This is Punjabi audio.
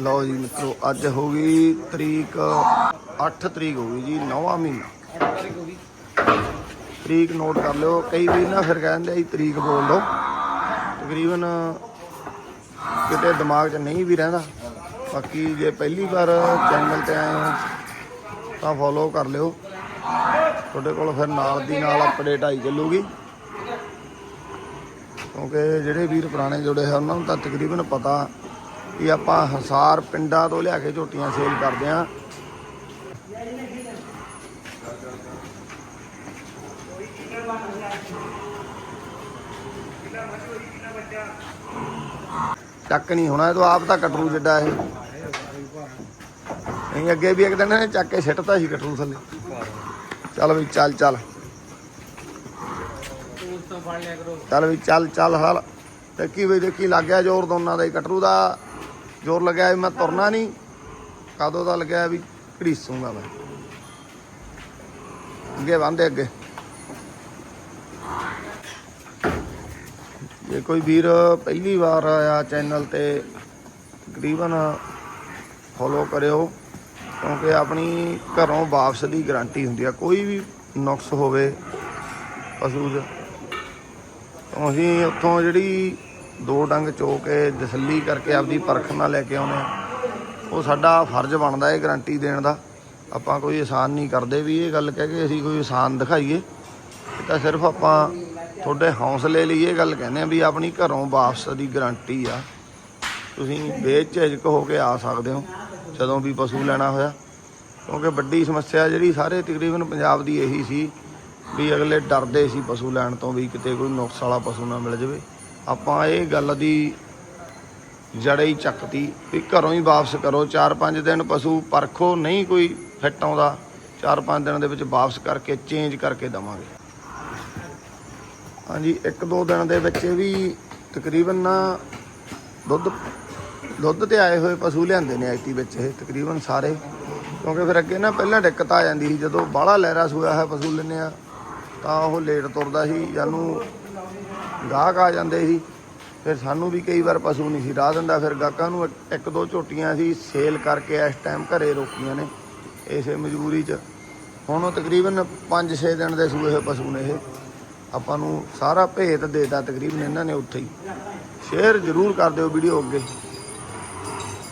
ਲਓ ਜੀ ਮਿੱਤਰੋ, ਅੱਜ ਹੋ ਗਈ ਤਰੀਕ 8 ਤਰੀਕ ਹੋ ਗਈ ਜੀ 9ਵਾਂ ਮਹੀਨਾ। ਤਰੀਕ ਨੋਟ ਕਰ ਲਿਓ, ਕਈ ਵੀਰ ਨਾ ਫਿਰ ਕਹਿੰਦੇ ਜੀ ਤਰੀਕ ਬੋਲ ਦਿਓ ਤਕਰੀਬਨ ਕਿਤੇ ਦਿਮਾਗ 'ਚ ਨਹੀਂ ਵੀ ਰਹਿੰਦਾ। ਬਾਕੀ ਜੇ ਪਹਿਲੀ ਵਾਰ ਚੈਨਲ ਤੇ ਆਏ ਹੋ, ਤਾਂ ਫੋਲੋ ਕਰ ਲਿਓ। ਤੁਹਾਡੇ ਕੋਲ ਫਿਰ ਨਾਲ ਦੀ ਨਾਲ ਅਪਡੇਟ ਆਈ ਚੱਲੂਗੀ। ਕਿਉਂਕਿ ਜਿਹੜੇ ਵੀਰ ਪੁਰਾਣੇ ਜੁੜੇ ਹਨ ਉਹਨਾਂ ਨੂੰ ਤਾਂ ਤਕਰੀਬਨ ਪਤਾ ਕਿ ਆਪਾਂ ਹਸਾਰ ਪਿੰਡਾਂ ਤੋਂ ਲਿਆ ਕੇ ਝੋਟੀਆਂ ਸੇਲ ਕਰਦੇ ਆਂ ਚੱਕ ਨਹੀਂ ਹੋਣਾ, ਇਹ ਤਾਂ ਆਪ ਤਾਂ ਕਟਰੂ ਜਿੱਡਾ ਇਹ। ਨਹੀਂ, ਅੱਗੇ ਵੀ ਇੱਕ ਦਿਨ ਇਹਨੇ ਚੱਕ ਕੇ ਸਿੱਟਤਾ ਸੀ ਕਟਰੂ ਥੱਲੇ। ਚੱਲ ਵੀ ਚੱਲ ਚੱਲ। ਚੱਲ ਵੀ ਚੱਲ ਚੱਲ ਹਾਲ। ਦੇਖੀ ਵੀ ਦੇਖੀ, ਲੱਗ ਗਿਆ ਜ਼ੋਰ ਦੋਨਾਂ ਦਾ ਹੀ। ਕਟਰੂ ਦਾ ਜ਼ੋਰ ਲੱਗਿਆ ਵੀ ਮੈਂ ਤੁਰਨਾ ਨਹੀਂ। ਕਦੋਂ ਦਾ ਲੱਗਿਆ ਵੀ ਘੜੀਸੂਗਾ ਮੈਂ। ਅੱਗੇ ਬੰਦੇ ਅੱਗੇ। ਜੇ ਕੋਈ ਵੀਰ ਪਹਿਲੀ ਵਾਰ ਆਇਆ ਚੈਨਲ ਤੇ, ਤਕਰੀਬਨ ਫੋਲੋ ਕਰਿਓ, ਕਿਉਂਕਿ ਆਪਣੀ ਘਰੋਂ ਵਾਪਸ ਦੀ ਗਾਰੰਟੀ ਹੁੰਦੀ ਆ। ਕੋਈ ਵੀ ਨੁਕਸ ਹੋਵੇ, ਪਸ਼ੂ 'ਚ ਅਸੀਂ ਉੱਥੋਂ ਜਿਹੜੀ ਦੋ ਡੰਗ ਚੋ ਕੇ ਤਸੱਲੀ ਕਰਕੇ ਆਪਦੀ ਪਰਖ ਨਾਲ ਲੈ ਕੇ ਆਉਂਦੇ ਆ। ਉਹ ਸਾਡਾ ਫਰਜ਼ ਬਣਦਾ ਹੈ ਗਰੰਟੀ ਦੇਣ ਦਾ। ਆਪਾਂ ਕੋਈ ਆਸਾਨ ਨਹੀਂ ਕਰਦੇ ਵੀ ਇਹ ਗੱਲ ਕਹਿ ਕੇ ਅਸੀਂ ਕੋਈ ਆਸਾਨ ਦਿਖਾਈਏ। ਇਹ ਤਾਂ ਸਿਰਫ ਆਪਾਂ ਤੁਹਾਡੇ ਹੌਸਲੇ ਲਈ ਇਹ ਗੱਲ ਕਹਿੰਦੇ ਆ ਵੀ ਆਪਣੀ ਘਰੋਂ ਵਾਪਸ ਦੀ ਗਰੰਟੀ ਆ। ਤੁਸੀਂ ਬੇਝਿਜਕ ਹੋ ਕੇ ਆ ਸਕਦੇ ਹੋ ਜਦੋਂ ਵੀ ਪਸ਼ੂ ਲੈਣਾ ਹੋਇਆ। ਕਿਉਂਕਿ ਵੱਡੀ ਸਮੱਸਿਆ ਜਿਹੜੀ ਸਾਰੇ ਤਕਰੀਬਨ ਪੰਜਾਬ ਦੀ ਇਹੀ ਸੀ ਵੀ ਅਗਲੇ ਡਰਦੇ ਸੀ ਪਸ਼ੂ ਲੈਣ ਤੋਂ ਵੀ ਕਿਤੇ ਕੋਈ ਨੁਕਸ ਵਾਲਾ ਪਸ਼ੂ ਨਾ ਮਿਲ ਜਾਵੇ। ਆਪਾਂ ਇਹ ਗੱਲ ਦੀ ਜੜੇ ਹੀ ਚੱਕਤੀ ਵੀ ਘਰੋਂ ਹੀ ਵਾਪਸ ਕਰੋ। 4-5 ਦਿਨ ਪਸ਼ੂ ਪਰਖੋ, ਨਹੀਂ ਕੋਈ ਫਿੱਟ ਆਉਂਦਾ 4-5 ਦਿਨ ਦੇ ਵਿੱਚ ਵਾਪਸ ਕਰਕੇ ਚੇਂਜ ਕਰਕੇ ਦਵਾਂਗੇ। ਹਾਂਜੀ, ਇੱਕ ਦੋ ਦਿਨ ਦੇ ਵਿੱਚ ਇਹ ਵੀ ਤਕਰੀਬਨ ਨਾ ਦੁੱਧ ਦੁੱਧ ਤੇ ਆਏ ਹੋਏ ਪਸ਼ੂ ਲਿਆਂਦੇ ਨੇ ਐਤੀ ਵਿੱਚ ਇਹ ਤਕਰੀਬਨ ਸਾਰੇ। ਕਿਉਂਕਿ ਫਿਰ ਅੱਗੇ ਨਾ ਪਹਿਲਾਂ ਦਿੱਕਤ ਆ ਜਾਂਦੀ ਸੀ, ਜਦੋਂ ਬਾਹਲਾ ਲਹਿਰਾ ਸੂਆ ਹੈ ਪਸ਼ੂ ਲੈਂਦੇ ਆ, ਤਾਂ ਉਹ ਲੇਟ ਤੁਰਦਾ ਸੀ, ਜਾਨੂੰ ਗਾਹਕ ਆ ਜਾਂਦੇ ਸੀ, ਫਿਰ ਸਾਨੂੰ ਵੀ ਕਈ ਵਾਰ ਪਸ਼ੂ ਨਹੀਂ ਸੀ ਰਾਹ ਦਿੰਦਾ, ਫਿਰ ਗਾਹਕਾਂ ਨੂੰ ਇੱਕ- ਦੋ ਝੋਟੀਆਂ ਸੀ ਸੇਲ ਕਰਕੇ ਇਸ ਟਾਈਮ ਘਰੇ ਰੋਕੀਆਂ ਨੇ, ਇਸੇ ਮਜਬੂਰੀ 'ਚ। ਹੁਣ ਉਹ ਤਕਰੀਬਨ 5-6 ਦਿਨ ਦੇ ਸੂਏ ਹੋਏ ਪਸ਼ੂ ਨੇ ਇਹ। ਆਪਾਂ ਨੂੰ ਸਾਰਾ ਭੇਤ ਦੇਤਾ ਤਕਰੀਬਨ ਇਹਨਾਂ ਨੇ ਉੱਥੇ ਹੀ। ਸ਼ੇਅਰ ਜ਼ਰੂਰ ਕਰ ਦਿਓ ਵੀਡੀਓ ਅੱਗੇ।